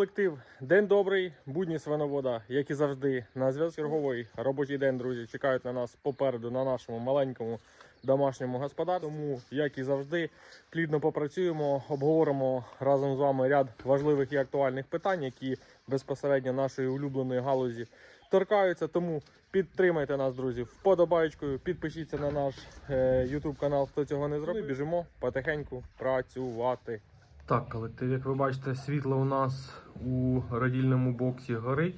колектив, день добрий, будні свиновода, як і завжди, на зв'язку робочий день, друзі, чекають на нас попереду на нашому маленькому домашньому господарстві. Тому, як і завжди, плідно попрацюємо, обговоримо разом з вами ряд важливих і актуальних питань, які безпосередньо нашої улюбленої галузі торкаються. Тому підтримайте нас, друзі, вподобайкою, підпишіться на наш е, YouTube канал, хто цього не зробив. Біжимо потихеньку працювати. Так, колектив, як ви бачите, світло у нас у родільному боксі горить,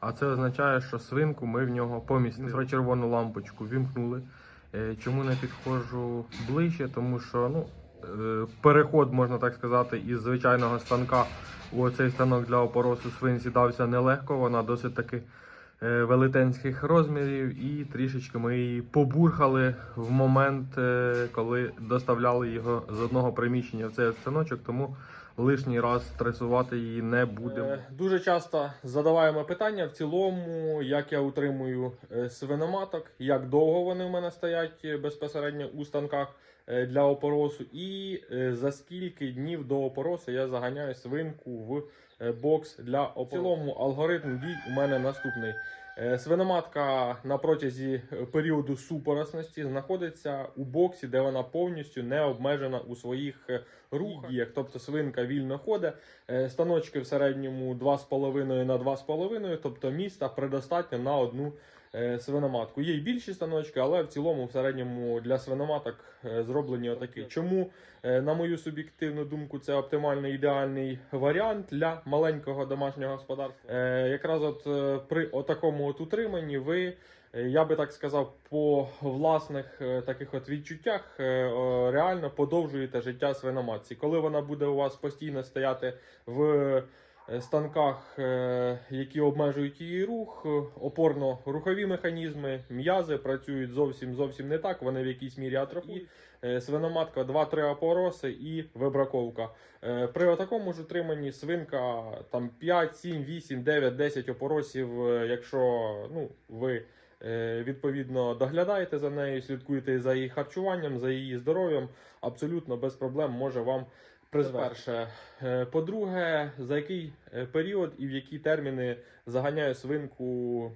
а це означає, що свинку ми в нього помістили. Інфрачервону лампочку вімкнули. Е, Чому не підходжу ближче? Тому що ну, е, переход, можна так сказати, із звичайного станка у цей станок для опоросу свин сідався нелегко. Вона досить таки е, велетенських розмірів, і трішечки ми її побурхали в момент, коли доставляли його з одного приміщення в цей станочок, тому лишній раз стресувати її не будемо. Е, Дуже часто задаваємо питання в цілому, як я утримую е, свиноматок, як довго вони в мене стоять е, безпосередньо у станках для опоросу, і за скільки днів до опоросу я заганяю свинку в бокс для опоросу. В цілому алгоритм дій у мене наступний. Свиноматка на протязі періоду супоросності знаходиться у боксі, де вона повністю не обмежена у своїх рухах, діях. Тобто свинка вільно ходить. Е, Станочки в середньому 2,5 на 2,5, тобто міста предостатньо на одну е, свиноматку. Є й більші станочки, але в цілому в середньому для свиноматок е, зроблені отакі. Чому, на мою суб'єктивну думку, це оптимальний ідеальний варіант для маленького домашнього господарства. Якраз от при отакому от утриманні ви. Е, Я би так сказав, по власних е, таких от відчуттях е, реально подовжуєте життя свиноматці. Коли вона буде у вас постійно стояти в станках, які обмежують її рух, опорно-рухові механізми, м'язи працюють зовсім зовсім не так. Вони в якійсь мірі атрофують. Свиноматка 2-3 опороси і вибраковка. При такому ж утриманні свинка там 5, 7, 8, 9, 10 опоросів, якщо ну, ви відповідно доглядаєте за нею, слідкуєте за її харчуванням, за її здоров'ям, абсолютно без проблем може вам призвести. Е, По-друге, за який е, період і в які терміни заганяю свинку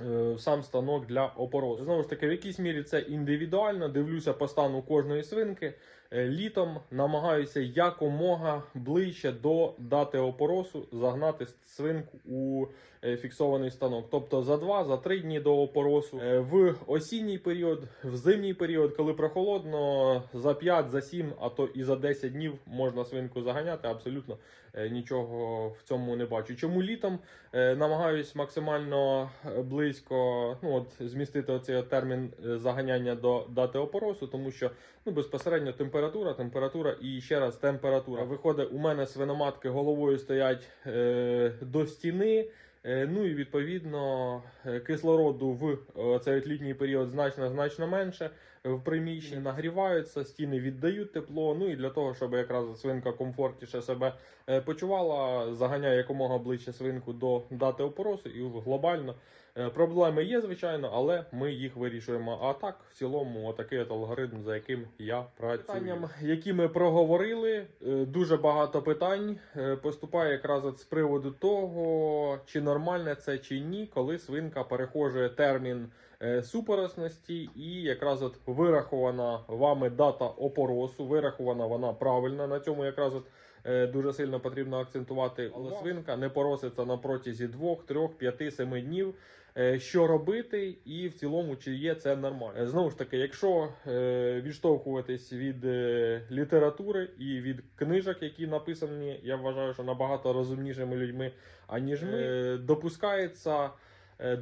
е, в сам станок для опоросу. Знову ж таки, в якійсь мірі це індивідуально. Дивлюся по стану кожної свинки. Е, Літом намагаюся якомога ближче до дати опоросу загнати свинку у е, фіксований станок. Тобто за 2-3 дні до опоросу. Е, В осінній період, в зимній період, коли прохолодно, за 5, за 7, а то і за 10 днів можна свинку заганяти. Абсолютно нічого в цьому не бачу. Чому літом е, намагаюсь максимально е, близько ну, от, змістити оцей термін е, заганяння до дати опоросу, тому що ну, безпосередньо температура, температура і ще раз температура. Виходить, у мене свиноматки головою стоять е, до стіни. Е, Ну і відповідно е, кислороду в е, цей літній період значно значно менше в приміщенні нагріваються, стіни віддають тепло. Ну і для того, щоб якраз свинка комфортніше себе е, почувала, заганяє якомога ближче свинку до дати опоросу, і глобально е, проблеми є, звичайно, але ми їх вирішуємо. А так, в цілому, отакий от алгоритм, за яким я працюю. Питанням, які ми проговорили, е, дуже багато питань е, поступає якраз от з приводу того, чи нормальне це чи ні, коли свинка перехожує термін е, супоросності, і якраз от вирахована вами дата опоросу, вирахована вона правильно. На цьому якраз от е, дуже сильно потрібно акцентувати. Але свинка не пороситься на протязі 2, 3, 5, 7 днів. Е, Що робити, і в цілому чи є це нормально. Е, Знову ж таки, якщо е, відштовхуватись від е, літератури і від книжок, які написані, я вважаю, що набагато розумнішими людьми, аніж ми, е, допускається е,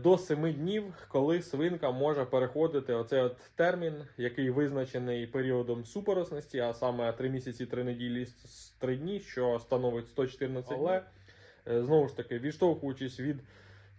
до 7 днів, коли свинка може переходити оцей от термін, який визначений періодом супоросності, а саме 3 місяці, 3 неділі, 3 дні, що становить 114 Але е, знову ж таки, відштовхуючись від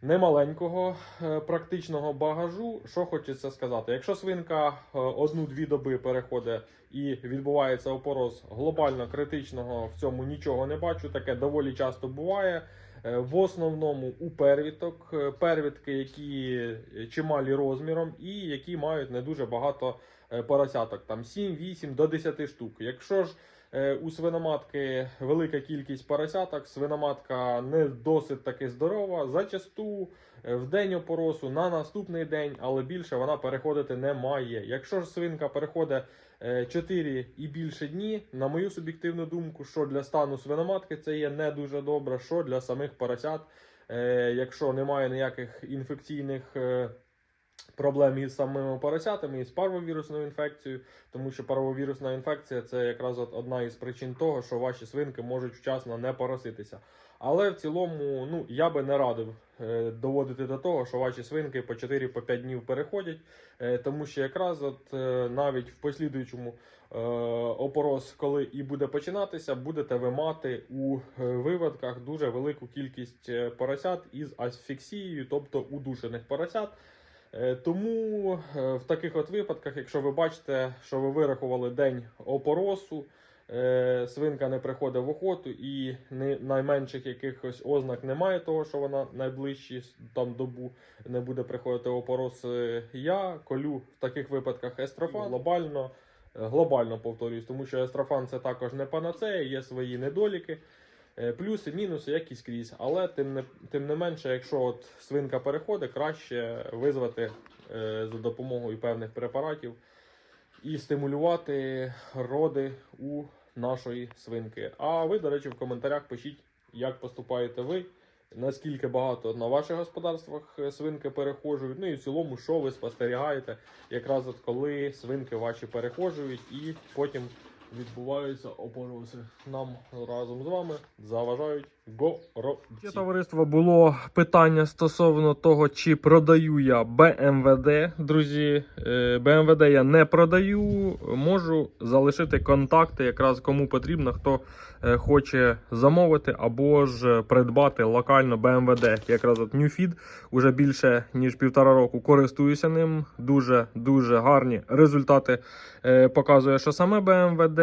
немаленького е, практичного багажу, що хочеться сказати. Якщо свинка е, одну-дві доби переходить і відбувається опорос глобально критичного, в цьому нічого не бачу. Таке доволі часто буває. Е, В основному у первіток, Е, первітки, які чималі розміром, і які мають не дуже багато е, поросяток, там 7-8 до 10 штук. Якщо ж У свиноматки велика кількість поросяток, свиноматка не досить таки здорова. Зачасту е, в день опоросу на наступний день, але більше вона переходити не має. Якщо ж свинка переходить 4 і більше дні, на мою суб'єктивну думку, що для стану свиноматки це є не дуже добре, що для самих поросят, е, якщо немає ніяких інфекційних. Проблем із самими поросятами, із парвовірусною інфекцією, тому що парвовірусна інфекція це якраз одна із причин того, що ваші свинки можуть вчасно не пороситися. Але в цілому, ну я би не радив е, доводити до того, що ваші свинки по 4-5 днів переходять, е, тому що якраз от е, навіть в послідуючому е, опорос, коли і буде починатися, будете ви мати у е, виводках дуже велику кількість е, поросят із асфіксією, тобто удушених поросят. Е, Тому е, в таких от випадках, якщо ви бачите, що ви вирахували день опоросу, е, свинка не приходить в охоту і найменших якихось ознак немає того, що вона найближчі там добу не буде приходити опорос, я колю в таких випадках естрофан глобально, глобально повторюсь, тому що естрофан це також не панацея, є свої недоліки. Е, Плюси, мінуси, як і скрізь. Але тим не, тим не менше, якщо от свинка переходить, краще визвати е, за допомогою певних препаратів і стимулювати роди у нашої свинки. А ви, до речі, в коментарях пишіть, як поступаєте ви, наскільки багато на ваших господарствах е, свинки перехожують. Ну і в цілому, що ви спостерігаєте, якраз от коли свинки ваші перехожують і потім відбуваються опороси. Нам разом з вами заважають горобці. Товариство було питання стосовно того, чи продаю я БМВД. Друзі, Е, БМВД я не продаю. Можу залишити контакти, якраз кому потрібно, хто е, хоче замовити або ж придбати локально БМВД. Якраз от Newfeed уже більше ніж півтора року користуюся ним. Дуже дуже гарні результати е, показує, що саме БМВД,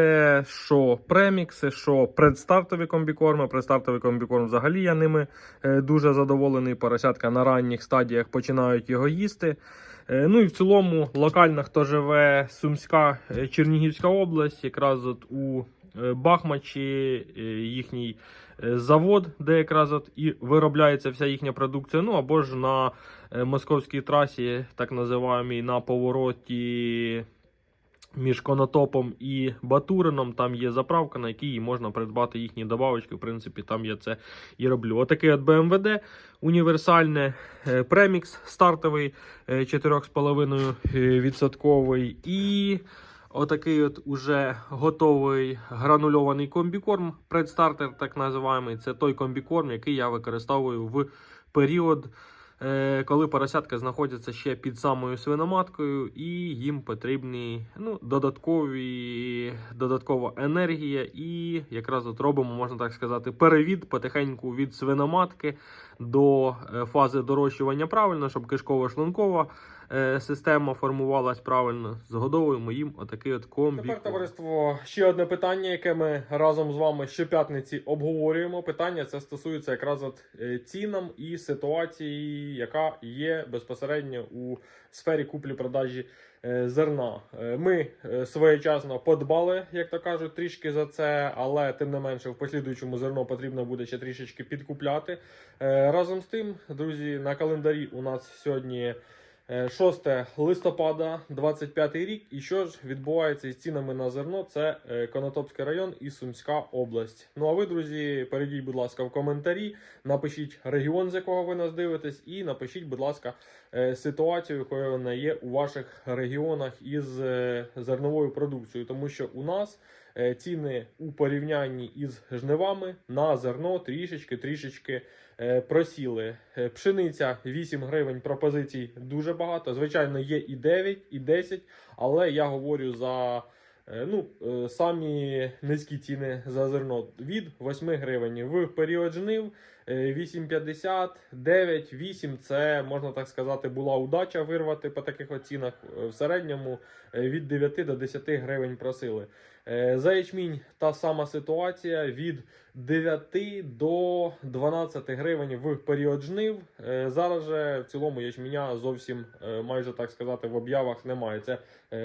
що премікси, що предстартові комбікорми. Предстартовий комбікорм взагалі я ними е, дуже задоволений. Поросятка на ранніх стадіях починають його їсти. Е, Ну і в цілому, локально хто живе Сумська е, Чернігівська область, якраз от у Бахмачі їхній завод, де якраз от і виробляється вся їхня продукція. Ну або ж на московській трасі, так називаємій, на повороті між Конотопом і Батурином. Там є заправка, на якій можна придбати їхні добавочки. В принципі, там я це і роблю. Отакий от БМВД універсальне е, премікс стартовий е, 4,5% І отакий от уже готовий гранульований комбікорм, предстартер, так називаємо. Це той комбікорм, який я використовую в період. Е, Коли поросятка знаходяться ще під самою свиноматкою, і їм потрібні ну, додаткові, додаткова енергія, і якраз от робимо, можна так сказати, перевід потихеньку від свиноматки до е, фази дорощування правильно, щоб кишково-шлункова е, система формувалась правильно. Згодовуємо їм отакий от комбі. Тепер, товариство, ще одне питання, яке ми разом з вами щоп'ятниці обговорюємо. Питання це стосується якраз от е, цінам і ситуації, яка є безпосередньо у сфері куплі-продажі е, зерна. Е, Ми е, своєчасно подбали, як то кажуть, трішки за це, але тим не менше в послідуючому зерно потрібно буде ще трішечки підкупляти. Е, Разом з тим, друзі, на календарі у нас сьогодні. Е, 6 листопада, 25 рік. І що ж відбувається із цінами на зерно? Це е, Конотопський район і Сумська область. Ну а ви, друзі, перейдіть, будь ласка, в коментарі, напишіть регіон, з якого ви нас дивитесь, і напишіть, будь ласка, е, ситуацію, якою вона є у ваших регіонах із е, зерновою продукцією, тому що у нас е, ціни у порівнянні із жнивами на зерно трішечки трішечки е, просіли. Е, Пшениця 8 гривень пропозицій дуже багато. Звичайно, є і 9, і 10, але я говорю за. е, Ну, е, самі низькі ціни за зерно від 8 гривень. В період жнив е, 8,50, 9, 8 це можна так сказати, була удача вирвати по таких оцінах. Е, В середньому е, від 9 до 10 гривень просили. Е, За ячмінь та сама ситуація від 9 до 12 гривень в період жнив. Е, Зараз же в цілому ячменя зовсім е, майже так сказати в об'явах немає. Це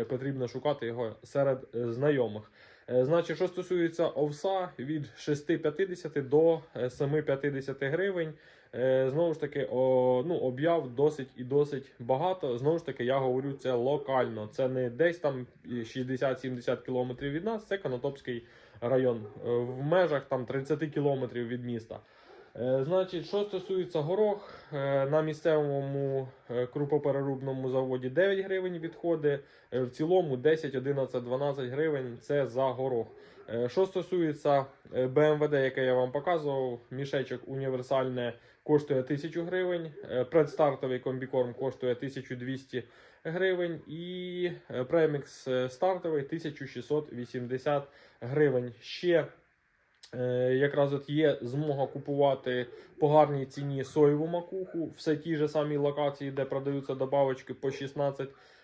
потрібно шукати його серед знайомих. Значить, що стосується овса від 6,50 до е, 7,50 гривень. Е, Знову ж таки, о, ну, об'яв досить і досить багато. Знову ж таки, я говорю це локально. Це не десь там і 60-70 кілометрів від нас, це Конотопський район. Е, В межах там 30 кілометрів від міста. Е, Значить, що стосується горох, на місцевому крупопереробному заводі 9 гривень відходи, в цілому 10, 11, 12 гривень це за горох. Е, Що стосується е, БМВД, яке я вам показував, мішечок універсальне коштує 1000 гривень, е, предстартовий комбікорм коштує 1200 гривень і е, премікс е, стартовий 1680 гривень. Ще Е, якраз от є змога купувати по гарній ціні соєву макуху, все ті ж самі локації, де продаються добавочки по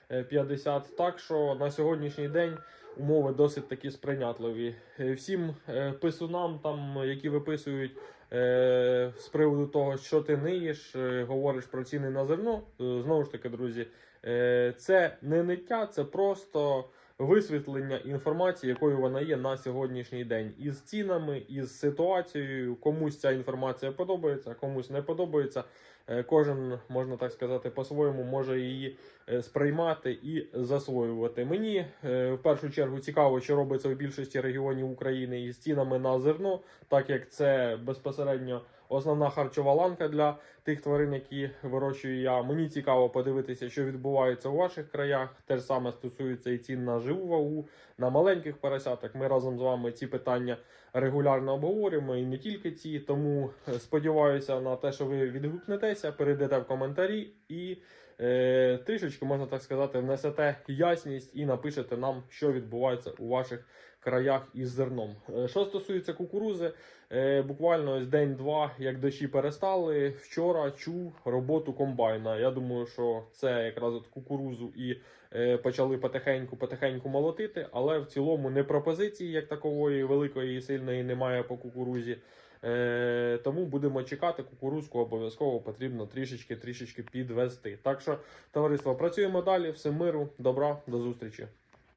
16,50. Так що на сьогоднішній день умови досить такі сприйнятливі. Е, Всім е, писунам, там, які виписують е, з приводу того, що ти ниєш, е, говориш про ціни на зерно. е, Знову ж таки, друзі, е, це не ниття, це просто висвітлення інформації, якою вона є на сьогоднішній день, із цінами, із ситуацією. Комусь ця інформація подобається, комусь не подобається. Е, Кожен, можна так сказати, по-своєму може її е, сприймати і засвоювати. Мені е, в першу чергу цікаво, що робиться в більшості регіонів України із цінами на зерно, так як це безпосередньо основна харчова ланка для тих тварин, які вирощую я. Мені цікаво подивитися, що відбувається у ваших краях. Те ж саме стосується і цін на живу вагу, на маленьких поросяток. Ми разом з вами ці питання регулярно обговорюємо і не тільки ці. Тому е, сподіваюся на те, що ви відгукнетеся, перейдете в коментарі і е, трішечки, можна так сказати, внесете ясність і напишете нам, що відбувається у ваших краях із зерном. Е, Що стосується кукурузи, е, буквально ось день-два, як дощі перестали. Вчора чув роботу комбайна. Я думаю, що це якраз от кукурузу і е, почали потихеньку-потихеньку молотити, але в цілому не пропозиції як такової великої і сильної немає по кукурузі. Е, тому будемо чекати кукурузку, обов'язково потрібно трішечки-трішечки підвести. Так що, товариство, працюємо далі. Всім миру, добра, до зустрічі.